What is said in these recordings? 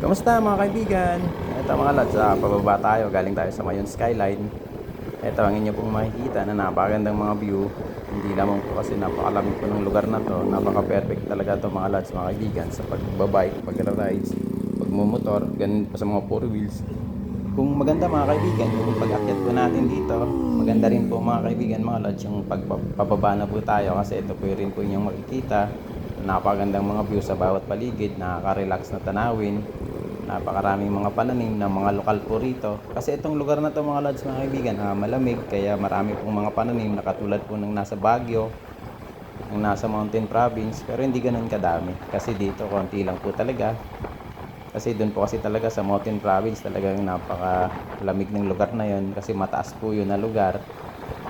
Kamusta mga kaibigan? Ito mga lads, ah, pababa tayo. Galing tayo sa Mayon Skyline. Ito ang inyo pong makikita na napakagandang mga view. Hindi lamang po kasi napakalamig po ng lugar na to. Napaka-perfect talaga to mga lads, mga kaibigan. Sa pagbabike, pag-rides, pagmumotor, ganun pa sa mga four wheels. Kung maganda mga kaibigan, yung pag-akyat po natin dito, maganda rin po mga kaibigan, mga lads, yung pagpababa na po tayo kasi ito po rin po inyong makikita. Napakagandang mga view sa bawat paligid, nakaka-relax na tanawin. Napakaraming mga pananim na mga lokal po rito. Kasi itong lugar na to mga lads, mga kaibigan, ah, malamig kaya marami pong mga pananim na katulad po ng nasa Baguio, ng nasa Mountain Province, pero hindi ganun kadami. Kasi dito konti lang po talaga. Kasi doon po kasi talaga sa Mountain Province talagang napakalamig ng lugar na yon kasi mataas po yun na lugar.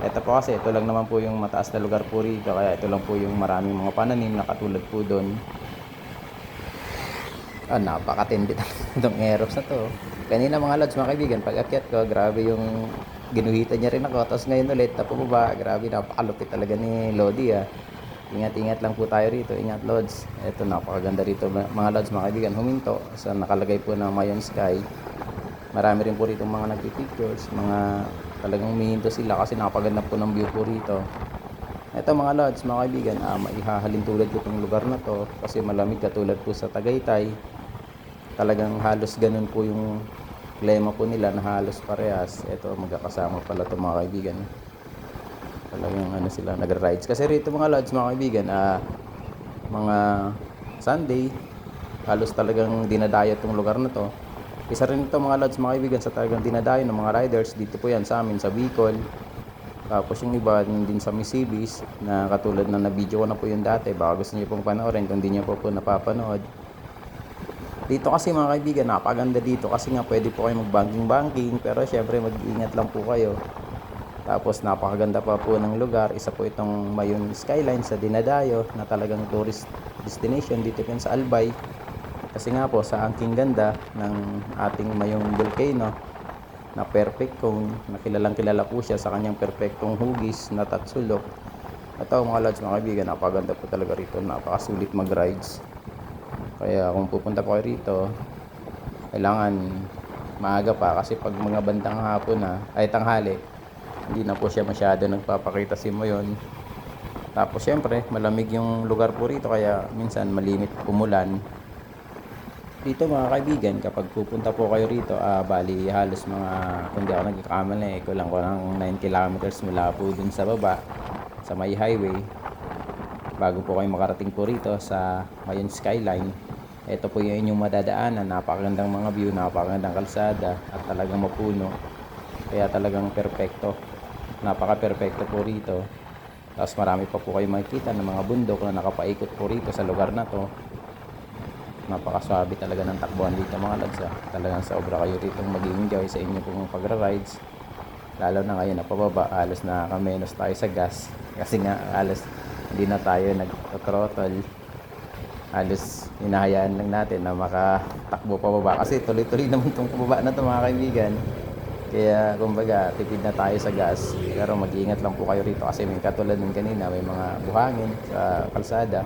Ito po kasi ito lang naman po yung mataas na lugar po rito kaya ito lang po yung maraming mga pananim na katulad po doon. Ah, napakatindi itong Aerox na to. Kanina mga lads, mga kaibigan, pag akyat ko, grabe yung ginuhitan niya rin ako. Tapos ngayon ulit, tapos grabe, napakalupit talaga ni Lodi ah. Ingat-ingat lang po tayo rito. Ingat, Lods. Ito, napakaganda rito. Mga Lods, mga kaibigan, huminto sa nakalagay po ng Mayon Sky. Marami rin po rito mga nagpipictures. Mga talagang humihinto sila kasi napakaganda po ng view po rito. Ito mga Lods, mga kaibigan, ah, maihahalin tulad ko itong lugar na to kasi malamig katulad po sa Tagaytay. Talagang halos ganun po yung klima po nila na halos parehas. Ito, magkakasama pala itong mga kaibigan. Talagang ano sila nagra-rides. Kasi rito mga lods mga kaibigan ah mga Sunday halos talagang dinadayo tong lugar na to. Isa rin ito mga lods mga kaibigan sa talagang dinadayo ng mga riders. Dito po yan sa amin sa Bicol. Tapos yung iba din sa Misibis na katulad na na-video ko na po yung dati. Baka gusto niyo pong panoorin. Kung di niyo po po napapanood dito kasi mga kaibigan napaganda dito kasi nga pwede po kayo mag-banking banking pero syempre mag-ingat lang po kayo tapos napakaganda pa po ng lugar. Isa po itong Mayon Skyline sa Dinadayo na talagang tourist destination dito po sa Albay. Kasi nga po sa angking ganda ng ating Mayong Volcano na perfect kung nakilalang kilala po siya sa kanyang perfectong hugis na tatsulok. Ito mga lads mga kaibigan, napakaganda po talaga rito. Napakasulit mag-rides. Kaya kung pupunta po kayo rito, kailangan maaga pa. Kasi pag mga bandang hapon na, ay tanghali, hindi na po siya masyado nagpapakita si mo yon tapos syempre malamig yung lugar po rito kaya minsan malimit umulan. Dito mga kaibigan kapag pupunta po kayo rito ah, bali halos mga kung di ako nagkakamali eh, kulang ko ng 9 kilometers mula po dun sa baba sa may highway bago po kayo makarating po rito sa Mayon Skyline ito po yung inyong madadaanan. Napakagandang mga view napakagandang kalsada at talagang mapuno. Kaya talagang perfecto napaka perfecto po rito. Tapos marami pa po kayo makikita ng mga bundok na nakapaikot po rito sa lugar na to. Napakaswabe talaga ng takbuhan dito mga lads ah. talagang sa obra kayo rito mag-enjoy sa inyo pong pagra-rides lalo na ngayon na pababa halos na kamenos tayo sa gas. Kasi nga halos hindi na tayo nag-throttle halos hinahayaan lang natin na makatakbo pababa. Kasi tuloy-tuloy naman itong pababa na to mga kaibigan. Kaya kumbaga tipid na tayo sa gas. Pero mag-iingat lang po kayo rito. Kasi may katulad ng kanina may mga buhangin sa kalsada.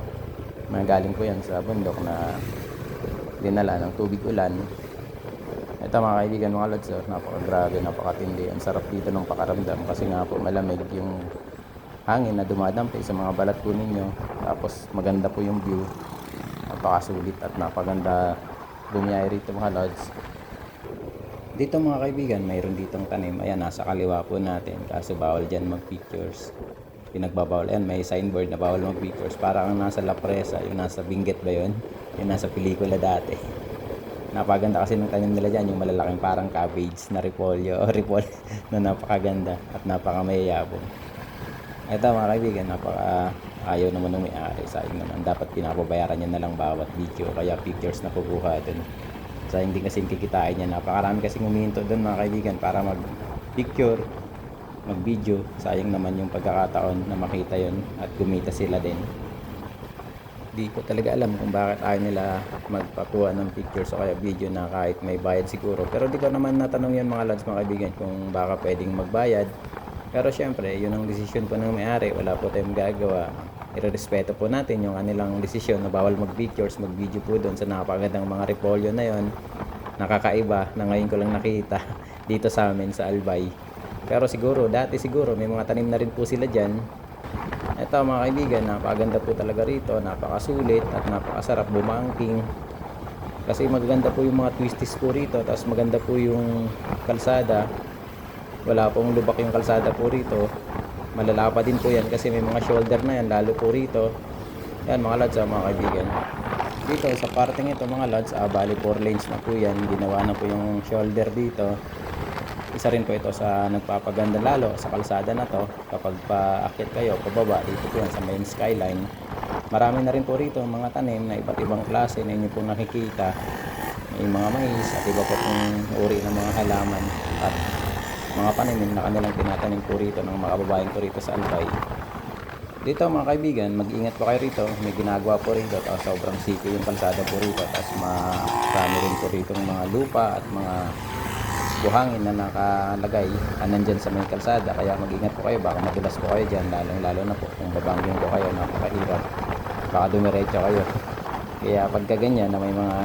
Mga galing po yan sa bundok na dinala ng tubig ulan. Ito mga kaibigan mga lods oh, napakagrabe napakatindi. Ang sarap dito ng pakaramdam. Kasi nga po malamig yung hangin na dumadampi sa mga balat po ninyo. Tapos maganda po yung view napakasulit at napaganda bumiyay rito mga lods dito mga kaibigan, mayroon ditong tanim. Ayan, nasa kaliwa po natin. Kaso bawal dyan mag-pictures. Pinagbabawal. Ayan, may signboard na bawal mag-pictures. Parang ang nasa La Presa, yung nasa Benguet ba yun? Yung nasa pelikula dati. Napaganda kasi ng tanim nila dyan, yung malalaking parang cabbage na repolyo o repol na napakaganda at napakamayayabong. Ito mga kaibigan, napaka ayaw naman ng may-ari. Sayang naman. Dapat pinapabayaran niya na lang bawat video. Kaya pictures na kukuha dun sa hindi kasi kikitain niya napakarami kasi humihinto doon mga kaibigan para mag picture mag video sayang naman yung pagkakataon na makita yon at gumita sila din di ko talaga alam kung bakit ayaw nila magpakuha ng pictures o kaya video na kahit may bayad siguro pero di ko naman natanong yan mga lads mga kaibigan kung baka pwedeng magbayad pero syempre yun ang desisyon po ng may-ari wala po tayong gagawa irerespeto po natin yung kanilang desisyon na bawal mag-pictures, mag-video po doon sa napakagandang mga repolyo na yon. nakakaiba na ngayon ko lang nakita dito sa amin sa Albay. Pero siguro, dati siguro may mga tanim na rin po sila dyan. Ito mga kaibigan, napakaganda po talaga rito, napakasulit at napakasarap bumangking. Kasi magaganda po yung mga twisties po rito, tapos maganda po yung kalsada. Wala pong lubak yung kalsada po rito. Malalapa din po yan kasi may mga shoulder na yan, lalo po rito. Yan mga lods, ah, mga kaibigan. Dito sa parting ito mga lods, ah, bali 4 lanes na po yan. Ginawa na po yung shoulder dito. Isa rin po ito sa nagpapaganda lalo sa kalsada na to. Kapag paakyat kayo, pababa, dito po yan sa main skyline. Marami na rin po rito mga tanim na iba't ibang klase na inyo pong nakikita. May mga mais at iba po pong uri ng mga halaman at mga pananim na kanilang tinatanim po rito ng mga kababayan po rito sa Albay. Dito mga kaibigan, mag-ingat po kayo rito. May ginagawa po rito. Tapos sobrang siko yung kalsada po rito. Tapos marami rin po rito mga lupa at mga buhangin na nakalagay ah, nandyan sa may kalsada. Kaya mag-ingat po kayo. Baka madulas po kayo dyan. Lalong lalo na po kung babangging po kayo. Napakahirap. Baka dumiretso kayo. Kaya pagka ganyan na may mga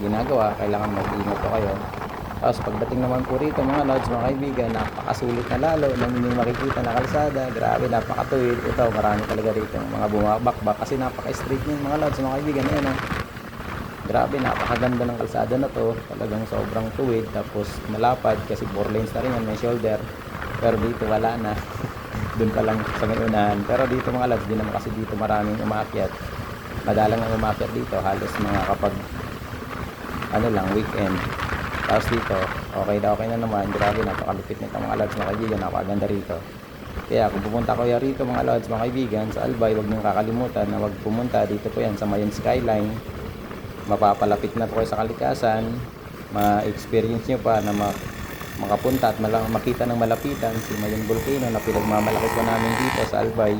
ginagawa, kailangan mag-ingat po kayo. Tapos pagdating naman po rito mga lods, mga kaibigan, napakasulit na lalo ng inyong makikita na kalsada. Grabe, napakatuwid. Ito, marami talaga rito mga bumabakbak kasi napaka-straight niyan mga lods, mga kaibigan. Ayan, oh. Grabe, napakaganda ng kalsada na to. Talagang sobrang tuwid. Tapos malapad kasi 4 lanes na rin yan, may shoulder. Pero dito wala na. Doon pa lang sa unahan. Pero dito mga lods, di naman kasi dito maraming umakyat. Madalang ang umakyat dito. Halos mga kapag ano lang, weekend. Tapos dito, okay na okay na naman. Grabe, napakalupit nito mga lods, mga kaibigan. Napakaganda rito. Kaya kung pupunta ko rito mga lods, mga kaibigan, sa Albay, huwag niyong kakalimutan na wag pumunta dito po yan sa Mayon Skyline. Mapapalapit na po kayo sa kalikasan. Ma-experience nyo pa na ma- makapunta at malang makita ng malapitan si Mayon Volcano na pinagmamalaki po namin dito sa Albay.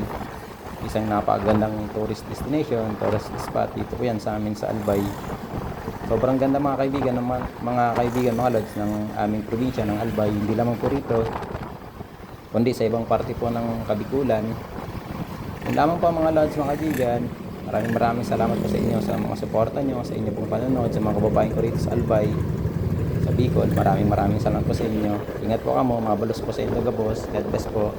Isang napakagandang tourist destination, tourist spot dito po yan sa amin sa Albay. Sobrang ganda mga kaibigan, ng mga, mga kaibigan, mga lods ng aming probinsya ng Albay. Hindi lamang po rito, kundi sa ibang parte po ng Kabikulan. Yun lamang po mga lods, mga kaibigan. Maraming maraming salamat po sa inyo sa mga suporta nyo, sa inyo pong panonood, sa mga kababayan ko rito sa Albay, sa Bicol. Maraming maraming salamat po sa inyo. Ingat po kamo, mabalos po sa inyo gabos. God bless po.